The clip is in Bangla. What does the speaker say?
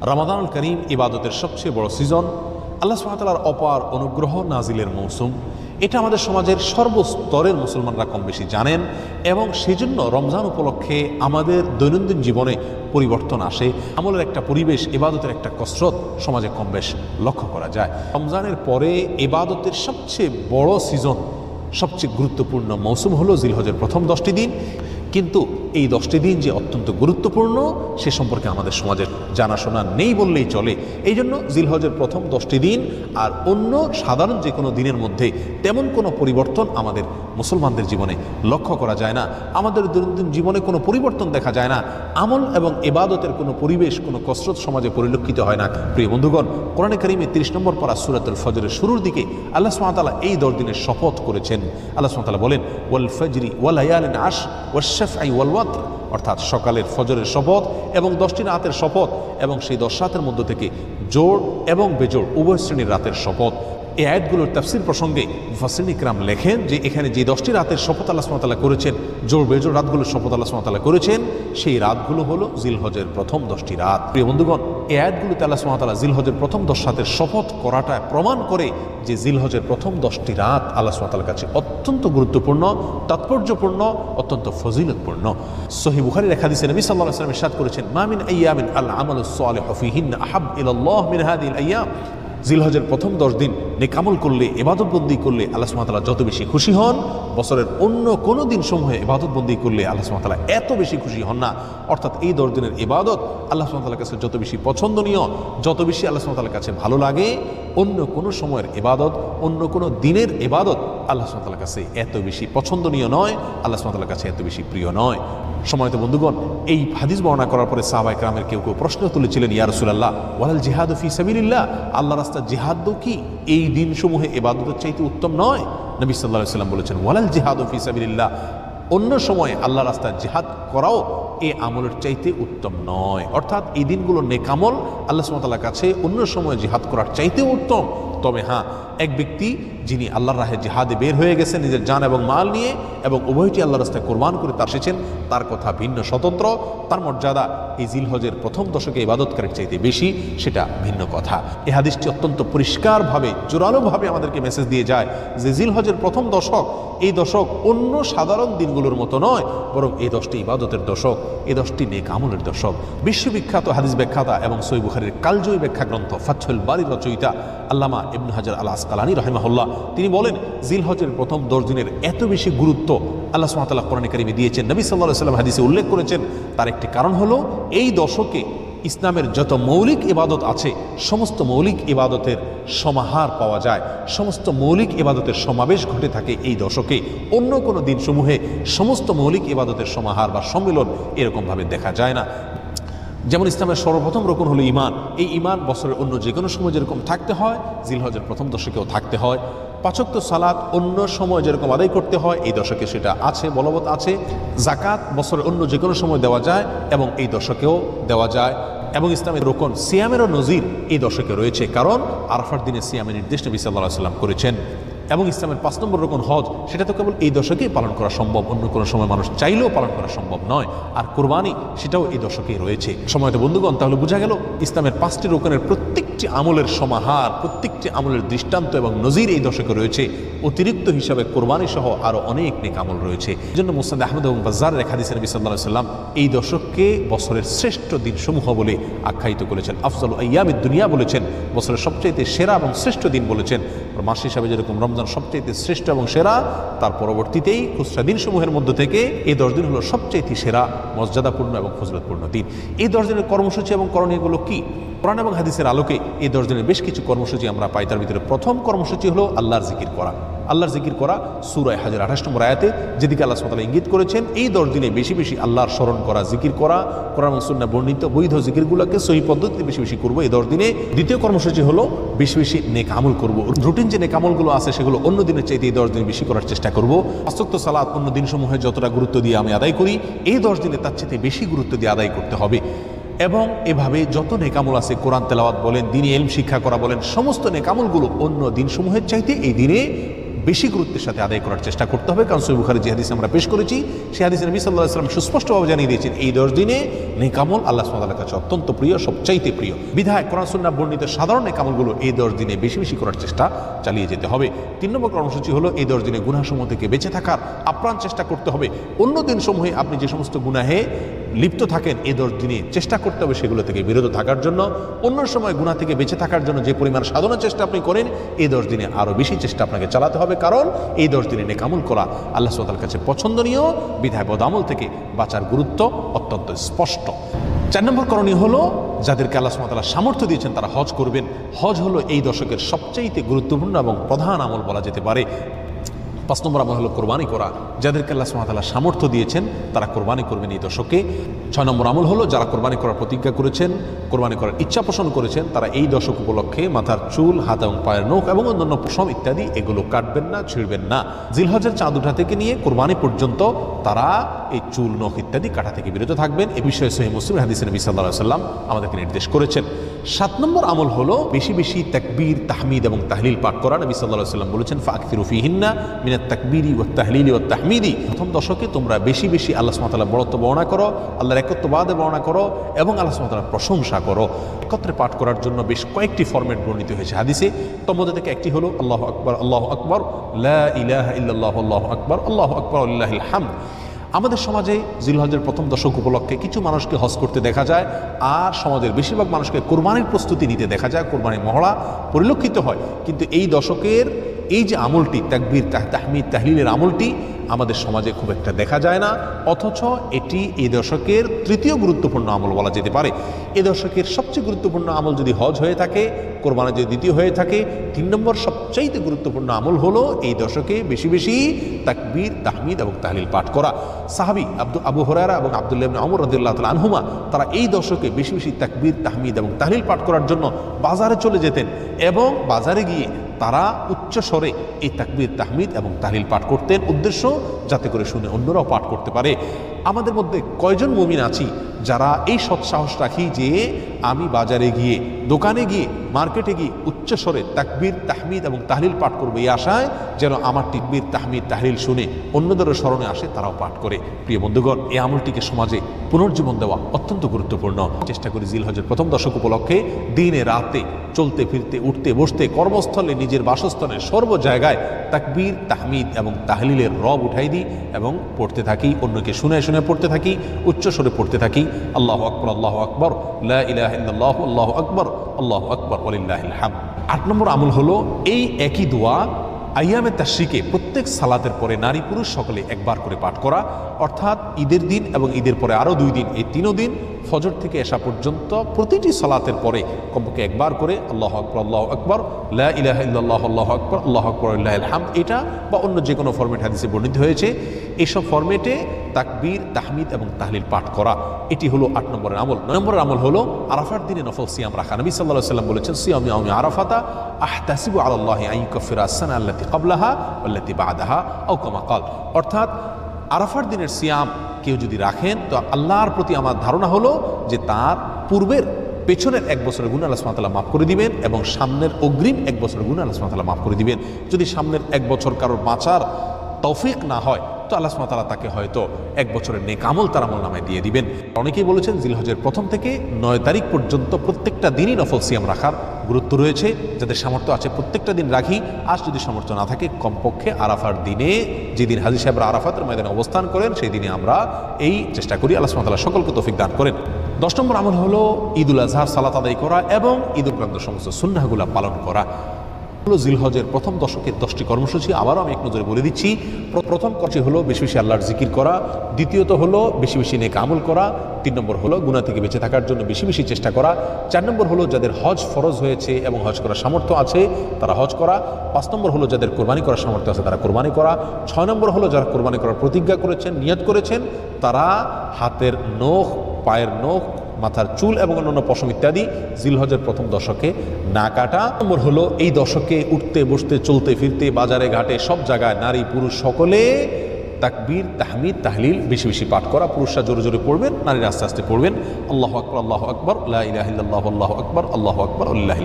রামাদানুল করিম ইবাদতের সবচেয়ে বড় সিজন। আল্লাহ সুহাতালার অপার অনুগ্রহ নাজিলের মৌসুম। এটা আমাদের সমাজের সর্বস্তরের মুসলমানরা কম বেশি জানেন এবং সেজন্য রমজান উপলক্ষে আমাদের দৈনন্দিন জীবনে পরিবর্তন আসে। আমলের একটা পরিবেশ, ইবাদতের একটা কসরত সমাজে কম বেশ লক্ষ্য করা যায়। রমজানের পরে এবাদতের সবচেয়ে বড় সিজন, সবচেয়ে গুরুত্বপূর্ণ মৌসুম হলো জিলহজের প্রথম দশটি দিন। কিন্তু এই দশটি দিন যে অত্যন্ত গুরুত্বপূর্ণ, সে সম্পর্কে আমাদের সমাজের জানাশোনা নেই বললেই চলে। এই জন্য জিলহজের প্রথম দশটি দিন আর অন্য সাধারণ যে কোনো দিনের মধ্যে তেমন কোনো পরিবর্তন আমাদের মুসলমানদের জীবনে লক্ষ্য করা যায় না। আমাদের দৈনন্দিন জীবনে কোনো পরিবর্তন দেখা যায় না। আমল এবং এবাদতের কোনো পরিবেশ, কোনো কসরত সমাজে পরিলক্ষিত হয় না। প্রিয় বন্ধুগণ, কোরআনে কারিমে তিরিশ নম্বর পারা সুরাতুল ফজরের শুরুর দিকে আল্লাহ সুমাতালা এই দশ দিনের শপথ করেছেন। আল্লাহ সুমাতালা বলেন, ওয়াল ফজরি ওয়াল আশ ওয়াশাফ আই ওয়াল ওয়াত্র অর্থাৎ সকালের ফজরের শপথ এবং দশটি রাতের শপথ এবং সেই দশ রাতের মধ্য থেকে জোর এবং বেজোর উভয় শ্রেণির রাতের শপথ। এই আয়াতগুলোর তাফসির প্রসঙ্গে মুফাসিন ইকরাম লেখেন যে এখানে যে দশটি রাতের শপথ আল্লাহ সুমাতালা করেছেন, জোর বেজোর রাতগুলোর শপথ আল্লাহ সুমাতালা করেছেন, সেই রাতগুলো হলো জিলহজের প্রথম দশটি রাত। প্রিয় বন্ধুগণ, এই আয়াতগুলোতে আল্লাহ সুমাতালা জিলহজের প্রথম দশ রাতের শপথ করাটা প্রমাণ করে যে জিলহজের প্রথম দশটি রাত আল্লাহ সুমাতালার কাছে অত্যন্ত গুরুত্বপূর্ণ, তাৎপর্যপূর্ণ, অত্যন্ত ফজিলতপূর্ণ। সহি বুখারি রেখা দিয়েছেন নবী সাল্লাহ আসলাম ইরশাদ করেছেন মামিন আইয়ামিন আল আমাল সালেহ ফিহিন আহাব ইলাল্লাহ মিন জিলহজের প্রথম দশ দিন নেকামল করলে এবাদতবন্দি করলে আল্লাহ সুমাতালা যত বেশি খুশি হন, বছরের অন্য কোনো দিন সমূহে এবাদতবন্দি করলে আল্লাহ সুমাতালা এত বেশি খুশি হন না। অর্থাৎ এই দশ দিনের এবাদত আল্লাহ সুমাতালার কাছে যত বেশি পছন্দনীয়, যত বেশি আল্লাহ সুমাতালার কাছে ভালো লাগে, অন্য কোনো সময়ের এবাদত অন্য কোনো দিনের এবাদত আল্লাহ সুমাতালার কাছে এত বেশি পছন্দনীয় নয়, আল্লাহ সুমাতালার কাছে এত বেশি প্রিয় নয়। সময়ত বন্ধুগণ, এই হাদিস বর্ণনা করার পরে সাহাবাই গ্রামের কেউ কেউ প্রশ্ন তুলেছিলেন, ইয়া রসুলাল্লাহ, ওয়ালাল জিহাদ ফি সাবিলিল্লাহ আল্লাহ রাস্তা জিহাদ কি? এই দিনসমূহে এবাদতের চাইতে উত্তম নয়? নবী সাল্লাহ সাল্লাম বলেছেন ওয়ালাল জিহাদ ফি সাবিলিল্লাহ। অন্য সময়ে আল্লাহ রাস্তায় জিহাদ করাও এ আমলের চাইতে উত্তম নয়। অর্থাৎ এই দিনগুলো নেকামল আল্লাহ সুমতাল্লাহ কাছে অন্য সময় জিহাদ করার চাইতে উত্তম। তবে হ্যাঁ এক ব্যক্তি যিনি আল্লাহর রাহে জিহাদে বের হয়ে গেছেন নিজের জান এবং মাল নিয়ে এবং উভয়টি আল্লাহ রাস্তায় কোরবান করে তার এসেছেন, তার কথা ভিন্ন স্বতন্ত্র, তার মর্যাদা এই জিলহজের প্রথম দশকে ইবাদতকারীর চাইতে বেশি, সেটা ভিন্ন কথা। এই হাদিসটি অত্যন্ত পরিষ্কারভাবে, জোরালোভাবে আমাদেরকে মেসেজ দিয়ে যায় যে জিলহজের প্রথম দশক, এই দশক অন্য সাধারণ দিনগুলোর মতো নয়, বরং এই দশটি ইবাদতের দশক, এই দশটি নেক আমলের দশক। বিশ্ববিখ্যাত হাদিস ব্যাখ্যাতা এবং সই বুখারের কালজয়ী ব্যাখ্যা গ্রন্থ ফাচ্ছল বাড়ির রচয়িতা আল্লামা ইবন হাজার আল আসকালানি রহেমাহুল্লাহ, তিনি বলেন, জিলহজের প্রথম দশ দিনের এত বেশি গুরুত্ব আল্লাহ সুমাতাল্লাহ কোরআন কারিমে দিয়েছেন। নবী সাল্লাহ সাল্লাম হাদিসে উল্লেখ করেছেন, তার একটি কারণ হলো, এই দশকে ইসলামের যত মৌলিক ইবাদত আছে, সমস্ত মৌলিক ইবাদতের সমাহার পাওয়া যায়। সমস্ত মৌলিক ইবাদতের সমাবেশ ঘটে থাকে এই দশকে। অন্য কোনো দিনসমূহে সমস্ত মৌলিক ইবাদতের সমাহার বা সম্মিলন এরকমভাবে দেখা যায় না। যেমন ইসলামের সর্বপ্রথম রকম হলো ইমান এই ইমান বছরের অন্য যে কোনো সময় যেরকম থাকতে হয় জিলহজের প্রথম দশকেও থাকতে হয়। পাচক্ত সালাত অন্য সময় যেরকম আদায় করতে হয়, এই দশকে সেটা আছে, বলবৎ আছে। জাকাত বছরের অন্য যে কোনো সময় দেওয়া যায় এবং এই দশকেও দেওয়া যায়। এবং ইসলামের রোকন সিয়ামেরও নজির এই দশকে রয়েছে, কারণ আরফার দিনে সিয়ামের নির্দেশ নবী সাল্লাহ সাল্লাম করেছেন। এবং ইসলামের পাঁচ নম্বর রকম হজ, সেটা তো কেবল এই দশকেই পালন করা সম্ভব। অন্য কোনো সময় মানুষ চাইলেও পালন করা সম্ভব নয়। আর কোরবানি, সেটাও এই দশকেই রয়েছে। সময়ত বন্ধুগণ, তাহলে বোঝা গেল ইসলামের পাঁচটি রোকনের প্রত্যেকটি আমলের সমাহার, প্রত্যেকটি আমলের দৃষ্টান্ত এবং নজির এই দশকে রয়েছে। অতিরিক্ত হিসাবে কোরবানি সহ আরও অনেক নেক আমল রয়েছে। এই জন্য মুসাদ আহমেদ এবং বাজার রেখা দিয়েছেন নবী সাল্লাম এই দশককে বছরের শ্রেষ্ঠ দিনসমূহ বলে আখ্যায়িত করেছেন। আফজল আয়ামের দুনিয়া বলেছেন, বছরের সবচাইতে সেরা এবং শ্রেষ্ঠ দিন বলেছেন। মাস হিসাবে যেরকম রমজান সবচেয়ে শ্রেষ্ঠ এবং সেরা, তার পরবর্তীতেই খুচরা দিনসমূহের মধ্য থেকে এই দশ দিন হলো সবচাইতে সেরা, মর্যাদাপূর্ণ এবং ফজলতপূর্ণ দিন। এই দশ দিনের কর্মসূচি এবং করণীয়গুলো কি? কোরআন এবং হাদিসের আলোকে এই দশ দিনের বেশ কিছু কর্মসূচি আমরা পাই, তার ভিতরে প্রথম কর্মসূচি হলো আল্লাহর জিকির করা। আল্লাহর জিকির করা সুরায় হাজার আঠাশ নম্বর আয়াতে, যেদিকে আল্লাহ সাতালা ইঙ্গিত করেছেন, এই দশ দিনে বেশি বেশি আল্লাহর স্মরণ করা, জিকির করা, কোরআন বর্ণিত বৈধ জিকিরগুলোকে সহি পদ্ধতিতে বেশি বেশি করব। এই দশ দিনে দ্বিতীয় কর্মসূচি হলো বেশি বেশি নেক আমল করব। রুটিন যে নেক আমলগুলো আছে সেগুলো অন্য দিনের চাইতে এই দশ দিনে বেশি করার চেষ্টা করব। আসক্ত সালাত অন্য দিনসমূহে যতটা গুরুত্ব দিয়ে আমি আদায় করি, এই দশ দিনে তার চাইতে বেশি গুরুত্ব দিয়ে আদায় করতে হবে। এবং এভাবে যত নেকামল আছে, কোরআন তেলাওয়াত বলেন, দিনে এলম শিক্ষা করা বলেন, সমস্ত নেকামলগুলো অন্য দিনসমূহের চাইতে এই দিনে বেশি গুরুত্বের সাথে আদায় করার চেষ্টা করতে হবে। কারণ সৈব বুখারি যে হাদিস আমরা পেশ করেছি, সেই হাদিস নবী সাল্লাহ সাল্লাম সুস্পষ্টভাবে জানিয়ে দিয়েছেন, এই দশ দিনে নেকামল আল্লাহ সুমাতার কাছে অত্যন্ত প্রিয়, সবচাইতে প্রিয়। বিধায় কোরআন সুন্না বর্ণিত সাধারণ নেকামলগুলো এই দশ দিনে বেশি বেশি করার চেষ্টা চালিয়ে যেতে হবে। তিন নম্বর কর্মসূচি হলো এই দশ দিনে গুনাসমূহ থেকে বেঁচে থাকার আপ্রাণ চেষ্টা করতে হবে। অন্য দিন সমূহে আপনি যে সমস্ত গুনাহে লিপ্ত থাকেন এই দশ দিনে চেষ্টা করতে হবে সেগুলো থেকে বিরত থাকার জন্য। অন্য সময় গুণা থেকে বেঁচে থাকার জন্য যে পরিমাণ সাধনার চেষ্টা আপনি করেন, এই দশ দিনে আরও বেশি চেষ্টা আপনাকে চালাতে হবে। কারণ এই দশ দিনে নেকামল করা আল্লাহ সাতার কাছে পছন্দনীয়, বিধায় বদামল থেকে বাঁচার গুরুত্ব অত্যন্ত স্পষ্ট। চার নম্বর করণীয় হলো, যাদেরকে আল্লাহ সুমতাল্লাহ সামর্থ্য দিয়েছেন তারা হজ করবেন। হজ হলো এই দশকের সবচাইতে গুরুত্বপূর্ণ এবং প্রধান আমল বলা যেতে পারে। পাঁচ নম্বর আমল হলো কোরবানি করা। যাদেরকে আল্লাহ সুমাতাল্লাহ সামর্থ্য দিয়েছেন, তারা কোরবানি করবেন এই দশকে ছয় নম্বর আমল হলো যারা কোরবানি করার প্রতিজ্ঞা করেছেন, কোরবানি করার ইচ্ছা পোষণ করেছেন, তারা এই দশক উপলক্ষে মাথার চুল, হাত এবং পায়ের নখ এবং অন্যান্য পশম ইত্যাদি এগুলো কাটবেন না, ছিঁড়বেন না। জিলহজের চাঁদ উঠা থেকে নিয়ে কোরবানি পর্যন্ত তারা এই চুল, নখ ইত্যাদি কাটা থেকে বিরত থাকবেন। এ বিষয়ে সহি মুসলিম হাদিস নবী সাল্লাহ সাল্লাম আমাদেরকে নির্দেশ করেছেন। সাত নম্বর আমল হলো বেশি বেশি তাকবীর, তাহমিদ এবং তাহলিল পাঠ করা। নবী সাল্লাহ সাল্লাম বলেছেন ফাকফির ফিহিন্না মিনাত তাকবিরি ও তাহলিলি ও তাহমিদি। প্রথম দশকে তোমরা বেশি বেশি আল্লাহ সুমাতাল্লাহ বড়ত্ব বর্ণনা করো, আল্লাহর একত্ববাদে বর্ণনা করো এবং আল্লাহ সুমাতাল্লাহ প্রশংসা করো। একত্রে পাঠ করার জন্য বেশ কয়েকটি ফরম্যাট বর্ণিত হয়েছে হাদিসে। তোর মধ্যে থেকে একটি হলো, আল্লাহ আকবর আল্লাহ আকবর, লা ইলাহা ইল্লাল্লাহ, আল্লাহ আকবর আল্লাহ আকবর আল্লাহিল হামদ আমাদের সমাজে জিলহজের প্রথম দশক উপলক্ষে কিছু মানুষকে হজ করতে দেখা যায়, আর সমাজের বেশিরভাগ মানুষকে কোরবানির প্রস্তুতি নিতে দেখা যায়, কোরবানির মহড়া পরিলক্ষিত হয়। কিন্তু এই দশকের এই যে আমলটি, তাকবির, তাহ- তাহমিদ, তাহলিলের আমলটি আমাদের সমাজে খুব একটা দেখা যায় না, অথচ এটি এই দশকের তৃতীয় গুরুত্বপূর্ণ আমল বলা যেতে পারে। এ দশকের সবচেয়ে গুরুত্বপূর্ণ আমল যদি হজ হয়ে থাকে কোরবানা যদি দ্বিতীয় হয়ে থাকে, তিন নম্বর সবচাইতে গুরুত্বপূর্ণ আমল হলো এই দশকে বেশি বেশি তাকবীর, তাহমিদ এবং তাহলিল পাঠ করা। সাহাবি আব্দু আবু হরারা এবং আবদুল্লাহ আমর রদুল্লাহ তাল আনহুমা, তারা এই দশকে বেশি বেশি তাকবীর, তাহমিদ এবং তাহলিল পাঠ করার জন্য বাজারে চলে যেতেন এবং বাজারে গিয়ে তারা উচ্চ স্বরে এই তাকবির, তাহমিদ এবং তাহলিল পাঠ করতেন। উদ্দেশ্য, যাতে করে শুনে অন্যরাও পাঠ করতে পারে। আমাদের মধ্যে কয়জন মুমিন আছি যারা এই সৎসাহস রাখি যে আমি বাজারে গিয়ে, দোকানে গিয়ে, মার্কেটে গিয়ে উচ্চ স্বরে তাকবীর, তাহমিদ এবং তাহলিল পাঠ করব এই আশায় যেন আমার তিকবির, তাহমিদ, তাহলিল শুনে অন্যদেরও স্মরণে আসে, তারাও পাঠ করে। প্রিয় বন্ধুগণ, এই আমলটিকে সমাজে পুনর্জীবন দেওয়া অত্যন্ত গুরুত্বপূর্ণ। চেষ্টা করি জিলহজের প্রথম দশক উপলক্ষে দিনে, রাতে, চলতে, ফিরতে, উঠতে, বসতে, কর্মস্থলে নিজের বাসস্থানের সর্ব জায়গায় তাকবীর, তাহমিদ এবং তাহলিলের রব উঠাই দিই এবং পড়তে থাকি। অন্যকে শুনে শুনে পড়তে থাকি, উচ্চ স্বরে পড়তে থাকি। আল্লাহ আকবর আল্লাহ আকবর। লাহ আল্লাহ আকবর আল্লাহ আকবর হামদ। আট নম্বর আমল হলো, এই একই দোয়া আইয়ামে তাশ্রিকে প্রত্যেক সালাতের পরে নারী পুরুষ সকলে একবার করে পাঠ করা। অর্থাৎ ঈদের দিন এবং ঈদের পরে আরও দুই দিন, এই তিনও দিন ফজর থেকে এসা পর্যন্ত প্রতিটি সালাতের পরে কমপক্ষে একবার করে আল্লাহ আকবর আল্লাহ আকবর, লা ইলাহা ইল্লাল্লাহ, আল্লাহ আকবর আল্লাহ আকবর আল্লাহ হাম এটা বা অন্য যে কোনো ফরম্যাট হাদিসে বর্ণিত হয়েছে। এইসব ফরম্যাটে তাকবীর, তাহমিদ এবং তাহলিল পাঠ করা, এটি হলো আট নম্বরের আমল। নয় নম্বরের আমল হলো আরাফার দিনে নফল সিয়াম রাখা। নবী সাল্লাহ সাল্লাম বলেছেন, সিয়াম আমি আরাফাতা আহতাসিবু আল্লাহ আইকফির আসান আল্লাতি কাবলাহা আল্লাতি বাদাহা ও কামাকাল অর্থাৎ আরাফার দিনের সিয়াম কেউ যদি রাখেন, তো আল্লাহর প্রতি আমার ধারণা হলো যে তার পূর্বের পেছনের এক বছরের গুণ আল্লাহ সুমাতাল্লাহ মাফ করে দিবেন এবং সামনের অগ্রিম এক বছরের গুণ আল্লাহ সুমাতাল্লাহ মাফ করে দিবেন। যদি সামনের এক বছর কারোর বাঁচার তৌফিক না হয়, তো আল্লাহ সুমাতাল্লাহ তাকে হয়তো এক বছরের নেকামল তার আমল নামায় দিয়ে দিবেন। অনেকেই বলেছেন জিলহজের প্রথম থেকে নয় তারিখ পর্যন্ত প্রত্যেকটা দিনই নফল সিয়াম রাখার গুরুত্ব রয়েছে, যাদের সামর্থ্য আছে প্রত্যেকটা দিন রাখি। আজ যদি সামর্থ্য না থাকে, কমপক্ষে আরাফার দিনে, যেদিন হাজির সাহেবরা আরাফাতের ময়দানে অবস্থান করেন, সেই দিনে আমরা এই চেষ্টা করি আল্লাহ সুমাতাল্লাহ সকলকে তৌফিক দান করেন। দশ নম্বর আমল হলো ঈদুল আজহার সালাত আদায় করা এবং ঈদুল প্রান্ত সমস্ত সুন্নাহগুলা পালন করা। হলো জিলহজের প্রথম দশকের দশটি কর্মসূচি আবারও আমি এক নজরে বলে দিচ্ছি। প্র- প্রথম কাজটি হলো বেশি বেশি আল্লাহর জিকির করা। দ্বিতীয়ত হলো বেশি বেশি নেক আমল করা। তিন নম্বর হলো গুণা থেকে বেঁচে থাকার জন্য বেশি বেশি চেষ্টা করা। চার নম্বর হলো যাদের হজ ফরজ হয়েছে এবং হজ করার সামর্থ্য আছে, তারা হজ করা। পাঁচ নম্বর হলো যাদের কোরবানি করার সামর্থ্য আছে, তারা কোরবানি করা। ছয় নম্বর হলো যারা কোরবানি করার প্রতিজ্ঞা করেছেন, নিয়ত করেছেন, তারা হাতের নখ, পায়ের নখ মাথার চুল এবং অন্যান্য পশম ইত্যাদি জিলহজের প্রথম দশকে না কাটা। নম্বর হলো, এই দশকে উঠতে, বসতে, চলতে, ফিরতে, বাজারে, ঘাটে সব জায়গায় নারী, পুরুষ সকলে তাকবীর, তাহমিদ, তাহলিল বেশি বেশি পাঠ করা। পুরুষরা জোরে জোরে পড়বেন, নারীরা আস্তে আস্তে পড়বেন। আল্লাহ আকবর আল্লাহ আকবর আল্লাহ ইলাহ আল্লাহ আকবর আল্লাহ আকবর আল্লাহ।